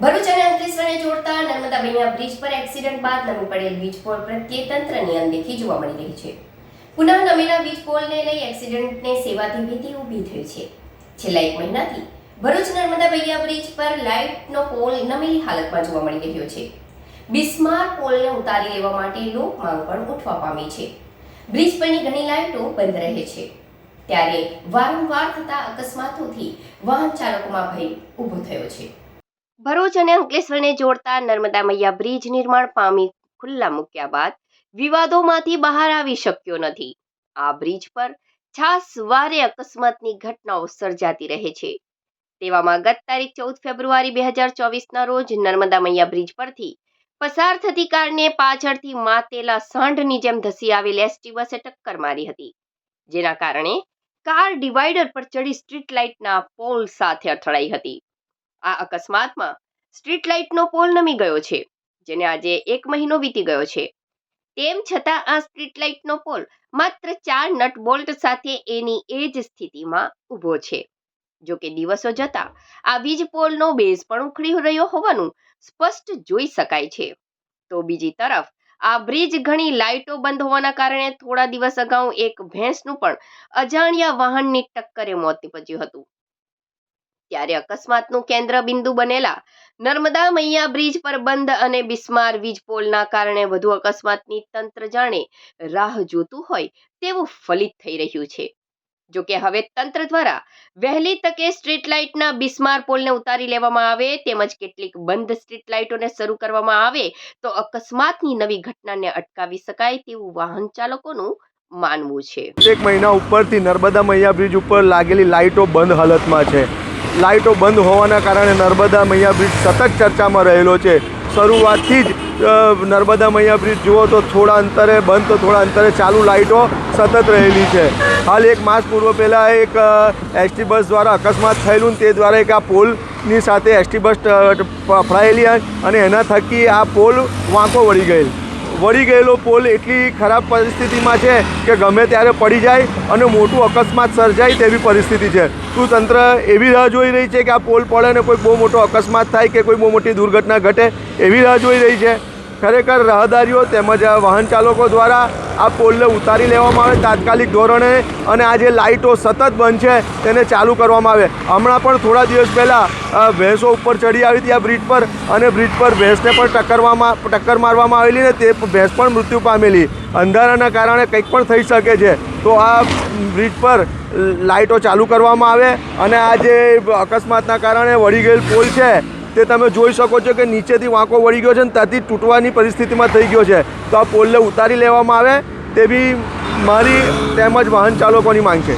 ભરૂચ અને અંકલેશ્વરને જોડતા નર્મદા બૈયા બ્રિજ પર એક્સિડન્ટ બાદ નમી પડેલ વીજ પોલ પ્રત્યે તંત્રની અનદેખી જોવા મળી રહી છે. પુનઃ નમેલા વીજ પોલને લઈ એક્સિડન્ટને સેવાથી ભીતિ ઊભી થઈ છે. છેલ્લા એક મહિનાથી ભરૂચ નર્મદા બૈયા બ્રિજ પર લાઇટનો પોલ નમેલી હાલતમાં જોવા મળી રહ્યો છે. બિસ્માર પોલને ઉતારી લેવા માટે લોક માંગ પણ ઉઠવા પામી છે. બ્રિજ પરની ઘણી લાઇટો બંધ રહે છે. ત્યારે વારંવાર થતા અકસ્માતોથી વાહન ચાલકોમાં ભય ઊભો થયો છે. ભરૂચ અને અંકલેશ્વરને જોડતા નર્મદા મૈયા બ્રિજ નિર્માણ પામી ખુલ્લા મૂક્યા બાદ વિવાદોમાંથી બહાર આવી શક્યો નથી. આ બ્રિજ પર છાસવારે અકસ્માતની ઘટનાઓ સર્જાતી રહે છે. તેવામાં ગત તારીખ ચૌદ ફેબ્રુઆરી બે હજાર ચોવીસના રોજ નર્મદા મૈયા બ્રિજ પરથી પસાર થતી કારને પાછળથી માતેલા સાંઢની જેમ ધસી આવેલ એસટી બસે ટક્કર મારી હતી. જેના કારણે કાર ડિવાઈડર પર ચડી સ્ટ્રીટ લાઇટના પોલ સાથે અથડાઈ હતી. આ અકસ્માતમાં સ્ટ્રીટ લાઇટનો પોલ નમી ગયો છે, જેને આજે એક મહિનો વીતી ગયો છે. તેમ છતાં આ સ્ટ્રીટ લાઇટનો પોલ માત્ર ચાર નટ બોલ્ટ સાથે એની એ જ સ્થિતિમાં ઊભો છે. જો કે દિવસો જતા આ વીજ પોલનો બેઝ પણ ઉખડી રહ્યો હોવાનું સ્પષ્ટ જોઈ શકાય છે. તો બીજી તરફ, આ બ્રિજ ઘણી લાઇટો બંધ હોવાના કારણે થોડા દિવસ અગાઉ એક ભેંસનું પણ અજાણ્યા વાહનની ટક્કરે મોત નીપજ્યું હતું. ત્યારે અકસ્માતનું કેન્દ્ર બિંદુ બનેલા નર્મદા મૈયા બ્રિજ પર બંધ અને બિસ્માર વીજ પોલના કારણે વધુ અકસ્માતની તંત્ર જાણે રાહ જોતું હોય તેવું ફલિત થઈ રહ્યું છે. જો કે હવે તંત્ર દ્વારા વહેલી તકે સ્ટ્રીટ લાઇટના બિસ્માર પોલને ઉતારી લેવામાં આવે તેમજ કેટલીક બંધ સ્ટ્રીટ લાઇટોને શરૂ કરવામાં આવે તો અકસ્માતની નવી ઘટનાને અટકાવી શકાય તેવું વાહન ચાલકોનું માનવું છે. એક મહિના ઉપરથી નર્મદા મૈયા બ્રિજ ઉપર લાગેલી લાઇટો બંધ હાલતમાં છે. લાઇટો બંધ હોવાના કારણે નર્મદા મૈયા બ્રિજ સતત ચર્ચામાં રહેલો છે. શરૂઆતથી જ નર્મદા મૈયા બ્રિજ જુઓ તો થોડા અંતરે બંધ તો થોડા અંતરે ચાલુ લાઇટો સતત રહેલી છે. હાલ એક માસ પૂર્વ પહેલાં એક એસટી બસ દ્વારા અકસ્માત થયેલું તે દ્વારા એક આ પોલની સાથે એસટી બસ ફળાયેલી અને એના થકી આ પોલ વાંકો વળી ગયેલ. વળી ગયેલો પોલ એટલી ખરાબ પરિસ્થિતિમાં છે કે ગમે ત્યારે પડી જાય અને મોટું અકસ્માત સર્જાય તેવી પરિસ્થિતિ છે. શું તંત્ર એવી રાહ જોઈ રહી છે કે આ પોલ પડે ને કોઈ બહુ મોટો અકસ્માત થાય કે કોઈ બહુ મોટી દુર્ઘટના ઘટે એવી રાહ જોઈ રહી છે. ખરેખર રાહદારીઓ તેમજ વાહન ચાલકો દ્વારા આ પોલને ઉતારી લેવામાં આવે તાત્કાલિક ધોરણે અને આ જે લાઇટો સતત બંધ છે તેને ચાલુ કરવામાં આવે. હમણાં પણ થોડા દિવસ પહેલાં ભેંસો ઉપર ચડી આવી હતી આ બ્રિજ પર અને બ્રિજ પર ભેંસને પણ ટક્કરમાં ટક્કર મારવામાં આવેલી ને તે ભેંસ પણ મૃત્યુ પામેલી. અંધારાના કારણે કંઈક પણ થઈ શકે છે. તો આ બ્રિજ પર લાઇટો ચાલુ કરવામાં આવે અને આ જે અકસ્માતના કારણે વળી ગયેલ પોલ છે તે તમે જોઈ શકો છો કે નીચેથી વાંકો વળી ગયો છે ને ત્યાંથી તૂટવાની પરિસ્થિતિમાં થઈ ગયો છે. તો આ પોલને ઉતારી લેવામાં આવે, તે બી મારી તેમજ વાહન ચાલકોની માંગ છે.